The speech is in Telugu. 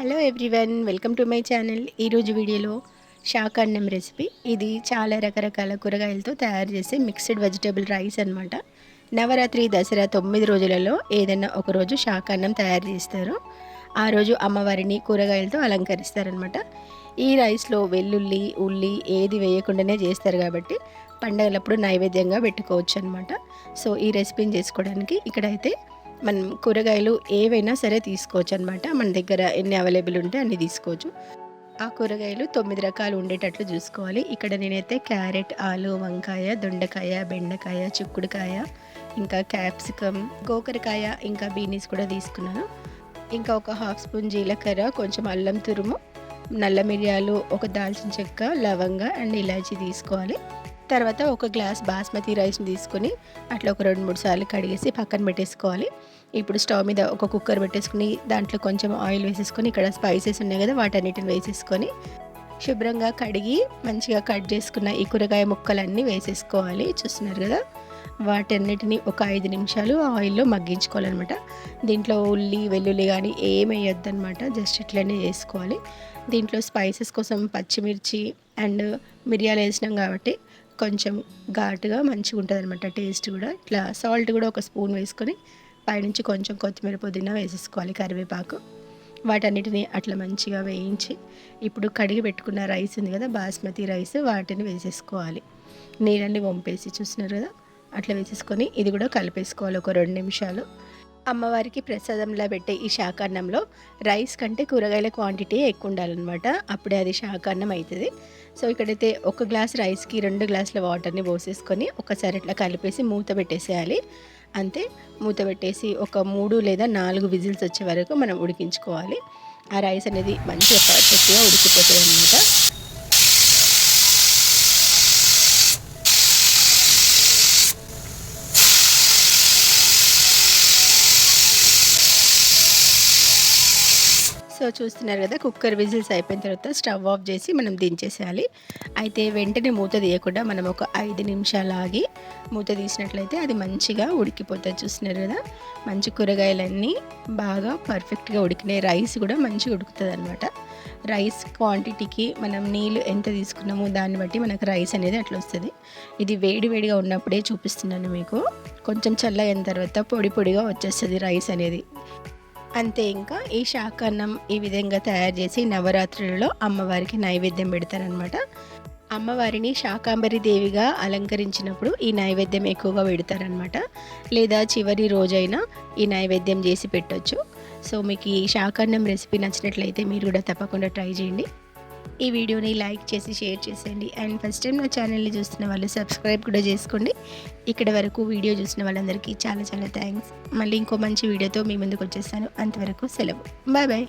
Hello everyone welcome to my channel. ఈరోజు వీడియోలో శాకాన్నం రెసిపీ. ఇది చాలా రకరకాల కూరగాయలతో తయారు చేసే మిక్స్డ్ వెజిటేబుల్ రైస్ అనమాట నవరాత్రి దసరా తొమ్మిది రోజులలో ఏదైనా ఒక రోజు శాకాన్నం తయారు చేస్తారు. ఆ రోజు అమ్మవారిని కూరగాయలతో అలంకరిస్తారనమాట ఈ రైస్లో వెల్లుల్లి ఉల్లి ఏది వేయకుండానే చేస్తారు కాబట్టి పండగలప్పుడు నైవేద్యంగా పెట్టుకోవచ్చు అనమాట సో ఈ రెసిపీని చేసుకోవడానికి ఇక్కడైతే మనం కూరగాయలు ఏవైనా సరే తీసుకోవచ్చు అనమాట మన దగ్గర ఎన్ని అవైలబుల్ ఉంటే అన్ని తీసుకోవచ్చు. ఆ కూరగాయలు తొమ్మిది రకాలు ఉండేటట్లు చూసుకోవాలి. ఇక్కడ నేనైతే క్యారెట్ ఆలు వంకాయ దొండకాయ బెండకాయ చిక్కుడుకాయ ఇంకా క్యాప్సికమ్ గోకరకాయ ఇంకా బీనీస్ కూడా తీసుకున్నాను. ఇంకా ఒక హాఫ్ స్పూన్ జీలకర్ర కొంచెం అల్లం తురుము నల్ల మిరియాలు ఒక దాల్చిన చెక్క లవంగ అండ్ ఇలాచీ తీసుకోవాలి. తర్వాత ఒక గ్లాస్ బాస్మతి రైస్ని తీసుకొని అట్లా ఒక రెండు మూడు సార్లు కడిగేసి పక్కన పెట్టేసుకోవాలి. ఇప్పుడు స్టవ్ మీద ఒక కుక్కర్ పెట్టేసుకుని దాంట్లో కొంచెం ఆయిల్ వేసేసుకొని ఇక్కడ స్పైసెస్ ఉన్నాయి కదా వాటన్నిటిని వేసేసుకొని శుభ్రంగా కడిగి మంచిగా కట్ చేసుకున్న ఈ కూరగాయ ముక్కలన్నీ వేసేసుకోవాలి. చూస్తున్నారు కదా వాటన్నిటిని ఒక ఐదు నిమిషాలు ఆయిల్లో మగ్గించుకోవాలన్నమాట. దీంట్లో ఉల్లి వెల్లుల్లి కానీ ఏమేయొద్దనమాట జస్ట్ ఇట్లనే చేసుకోవాలి దీంట్లో స్పైసెస్ కోసం పచ్చిమిర్చి అండ్ మిరియాలు వేసినాం కాబట్టి కొంచెం ఘాటుగా మంచిగా ఉంటుంది అనమాట టేస్ట్ కూడా. ఇట్లా సాల్ట్ కూడా ఒక స్పూన్ వేసుకొని పైనుంచి కొంచెం కొత్తిమీర పుదీనా వేసేసుకోవాలి కరివేపాకు. వాటన్నిటిని అట్లా మంచిగా వేయించి ఇప్పుడు కడిగి పెట్టుకున్న రైస్ ఉంది కదా బాస్మతి రైస్ వాటిని వేసేసుకోవాలి. నీళ్ళని వంపేసి చూసినారు కదా? అట్లా వేసేసుకొని ఇది కూడా కలిపేసుకోవాలి ఒక రెండు నిమిషాలు. అమ్మవారికి ప్రసాదంలా పెట్టే ఈ శాకాన్నంలో రైస్ కంటే కూరగాయల క్వాంటిటీ ఎక్కువ ఉండాలన్నమాట అప్పుడే అది శాకాన్నం అవుతుంది సో ఇక్కడైతే ఒక గ్లాస్ రైస్కి రెండు గ్లాసుల వాటర్ని పోసేసుకొని ఒకసారి ఇట్లా కలిపేసి మూత పెట్టేసేయాలి. అంతే. మూత పెట్టేసి ఒక మూడు లేదా నాలుగు విజిల్స్ వచ్చే వరకు మనం ఉడికించుకోవాలి. ఆ రైస్ అనేది మంచిగా పర్ఫెక్ట్గా ఉడికిపోతుంది అనమాట సో చూస్తున్నారు కదా కుక్కర్ విజిల్స్ అయిపోయిన తర్వాత స్టవ్ ఆఫ్ చేసి మనం దించేసేయాలి. అయితే వెంటనే మూత తీయకుండా మనం ఒక ఐదు నిమిషాలు ఆగి మూత తీసినట్లయితే అది మంచిగా ఉడికిపోతుంది. చూస్తున్నారు కదా మంచి కూరగాయలన్నీ బాగా పర్ఫెక్ట్గా ఉడికినాయి. రైస్ కూడా మంచిగా ఉడుకుతుంది అనమాట రైస్ క్వాంటిటీకి మనం నీళ్ళు ఎంత తీసుకున్నామో దాన్ని బట్టి మనకు రైస్ అనేది అట్లా వస్తుంది. ఇది వేడి వేడిగా ఉన్నప్పుడే చూపిస్తున్నాను మీకు. కొంచెం చల్లగైన తర్వాత పొడి పొడిగా వచ్చేస్తుంది రైస్ అనేది. అంతే ఇంకా ఈ శాకాన్నం ఈ విధంగా తయారు చేసి నవరాత్రులలో అమ్మవారికి నైవేద్యం పెడతారనమాట అమ్మవారిని శాకాంబరి దేవిగా అలంకరించినప్పుడు ఈ నైవేద్యం ఎక్కువగా పెడతారనమాట లేదా చివరి రోజైనా ఈ నైవేద్యం చేసి పెట్టవచ్చు సో మీకు ఈ శాకాన్నం రెసిపీ నచ్చినట్లయితే మీరు కూడా తప్పకుండా ట్రై చేయండి. ఈ వీడియోని లైక్ చేసి షేర్ చేసేయండి. అండ్ ఫస్ట్ టైం నా ఛానల్ని చూస్తున్న వాళ్ళు సబ్స్క్రైబ్ కూడా చేసుకోండి. ఇక్కడ వరకు వీడియో చూసిన వాళ్ళందరికీ చాలా చాలా థ్యాంక్స్. మళ్ళీ ఇంకో మంచి వీడియోతో మీ ముందుకు వచ్చేస్తాను. అంతవరకు సెలవు. Bye bye.